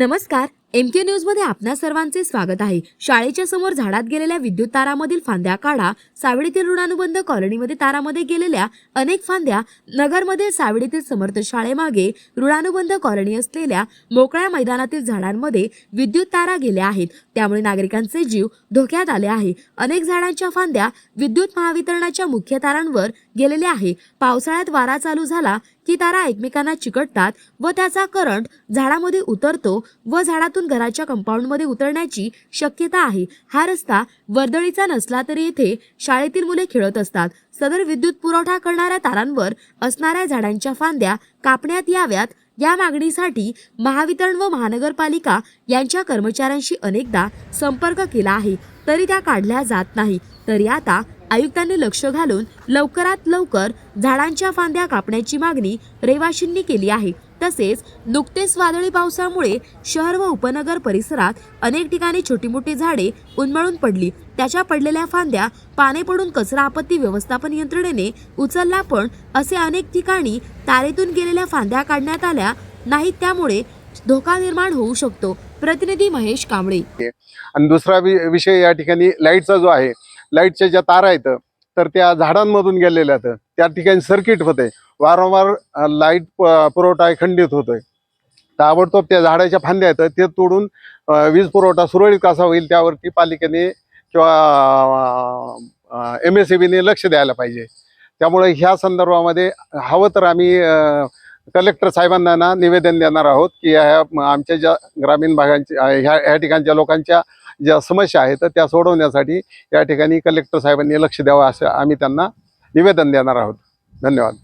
नमस्कार. एम के न्यूजमध्ये आपणा सर्वांचे स्वागत आहे. शाळेच्या समोर झाडात गेलेल्या विद्युत तारामधील फांद्या काढा. सावडीतील ऋणानुबंध कॉलनीमध्ये तारामध्ये गेलेल्या अनेक फांद्या नगरमधील सावडीतील समर्थ शाळेमागे ऋणानुबंध कॉलनी असलेल्या मोकळ्या मैदानातील झाडांमध्ये विद्युत तारा गेल्या आहेत. त्यामुळे नागरिकांचे जीव धोक्यात आले आहे. अनेक झाडांच्या फांद्या विद्युत महावितरणाच्या मुख्य तारांवर गेलेल्या आहे. पावसाळ्यात वारा चालू झाला की तारा एकमेकांना चिकटतात व त्याचा करंट झाडामध्ये उतरतो व झाडातून घराच्या कंपाऊंडमध्ये उतरण्याची शक्यता आहे. हा रस्ता वर्दळीचा नसला तरी येथे शाळेतील मुले खेळत असतात. सदर विद्युत पुरवठा करणाऱ्या तारांवर असणाऱ्या झाडांच्या फांद्या कापण्यात याव्यात. या मागणीसाठी महावितरण व महानगरपालिका यांच्या कर्मचाऱ्यांशी अनेकदा संपर्क केला आहे. तरी त्या काढल्या जात नाही. तरी आता आयुक्तांनी लक्ष घालून लवकरात लवकर झाडांच्या फांद्या कापण्याची मागणी रहिवाशींनी केली आहे. तसेच नुकतेच वादळी पावसामुळे शहर व उपनगर परिसरात अनेक ठिकाणी छोटी मोठी झाडे उन्मळून पडली. त्याच्या पडलेल्या फांद्या पाने पडून कचरा आपत्ती व्यवस्थापन यंत्रणेने उचलला पण असे अनेक ठिकाणी तारेतून गेलेल्या फांद्या काढण्यात आल्या नाहीत. त्यामुळे धोका निर्माण होऊ शकतो. प्रतिनिधी महेश कांबळे. आणि दुसरा वि- विषय या ठिकाणी लाईटचा जो आहे लाईटच्या ज्या तारा आहेत तर त्या झाडांमधून गेलेल्या आहेत. त्या ठिकाणी सर्किट होते. वारंवार लाइट प- पुरवठा खंडित होतोय. ताबडतोब त्या झाडाच्या फांद्या आहेत. ते तोडून वीज पुरवठा सुरळीत कसा होईल त्यावरती पालिकेने किंवा एम एस लक्ष द्यायला पाहिजे. त्यामुळे ह्या संदर्भामध्ये हवं तर आम्ही कलेक्टर साहेबांना ना निवेदन देणार आहोत की ह्या आमच्या ज्या ग्रामीण भागांच्या ह्या ह्या ठिकाणच्या लोकांच्या ज्या समस्या आहेत त्या सोडवण्यासाठी या ठिकाणी कलेक्टर साहेबांनी लक्ष द्यावं असं आम्ही त्यांना निवेदन देणार आहोत. धन्यवाद.